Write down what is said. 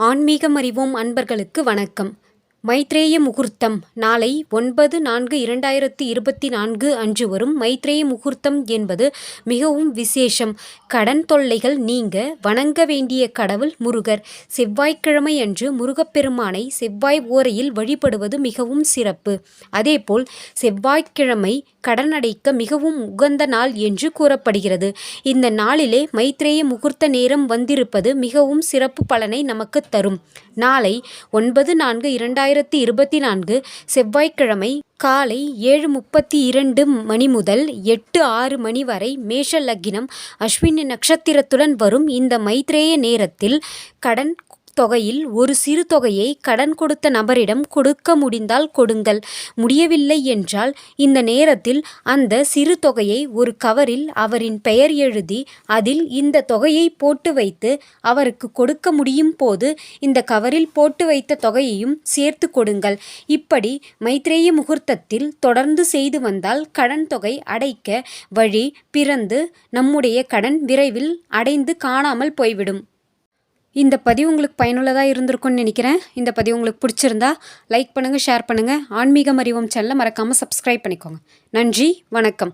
ஆன்மீகம் அறிவோம் அன்பர்களுக்கு வணக்கம். மைத்ரேய முகூர்த்தம் நாளை ஒன்பது நான்கு இரண்டாயிரத்தி இருபத்தி நான்கு அன்று வரும் மைத்ரேய முகூர்த்தம் என்பது மிகவும் விசேஷம். கடன் தொல்லைகள் நீங்க வணங்க வேண்டிய கடவுள் முருகர். செவ்வாய்க்கிழமை அன்று முருகப்பெருமானை செவ்வாய் ஓரையில் வழிபடுவது மிகவும் சிறப்பு. அதேபோல் செவ்வாய்க்கிழமை கடன் அடைக்க மிகவும் உகந்த நாள் என்று கூறப்படுகிறது. இந்த நாளிலே மைத்ரேய முகூர்த்த நேரம் வந்திருப்பது மிகவும் சிறப்பு பலனை நமக்கு தரும். நாளை ஒன்பது நான்கு இரண்டாயிரத்தி இருபத்தி நான்கு செவ்வாய்க்கிழமை காலை ஏழு முப்பத்தி இரண்டு மணி முதல் எட்டு ஆறு மணி வரை மேஷ லக்கினம் அஸ்வினி நட்சத்திரத்துடன் வரும் இந்த மைத்ரேய நேரத்தில் கடன் தொகையில் ஒரு சிறு தொகையை கடன் கொடுத்த நபரிடம் கொடுக்க முடிந்தால் கொடுங்கள். முடியவில்லை என்றால் இந்த நேரத்தில் அந்த சிறு தொகையை ஒரு கவரில் அவரின் பெயர் எழுதி அதில் இந்த தொகையை போட்டு வைத்து அவருக்கு கொடுக்க முடியும் போது இந்த கவரில் போட்டு வைத்த தொகையையும் சேர்த்து கொடுங்கள். இப்படி மைத்ரேய முகூர்த்தத்தில் தொடர்ந்து செய்து வந்தால் கடன் தொகை அடைக்க வழி பிறந்து நம்முடைய கடன் விரைவில் அடைந்து காணாமல் போய்விடும். இந்த பதிவு உங்களுக்கு பயனுள்ளதாக இருந்திருக்கும்னு நினைக்கிறேன். இந்த பதிவு உங்களுக்கு பிடிச்சிருந்தா லைக் பண்ணுங்கள் ஷேர் பண்ணுங்கள் ஆன்மீகம் அறிவோம் செல்ல மறக்காமல் சப்ஸ்கிரைப் பண்ணிக்கோங்க. நன்றி வணக்கம்.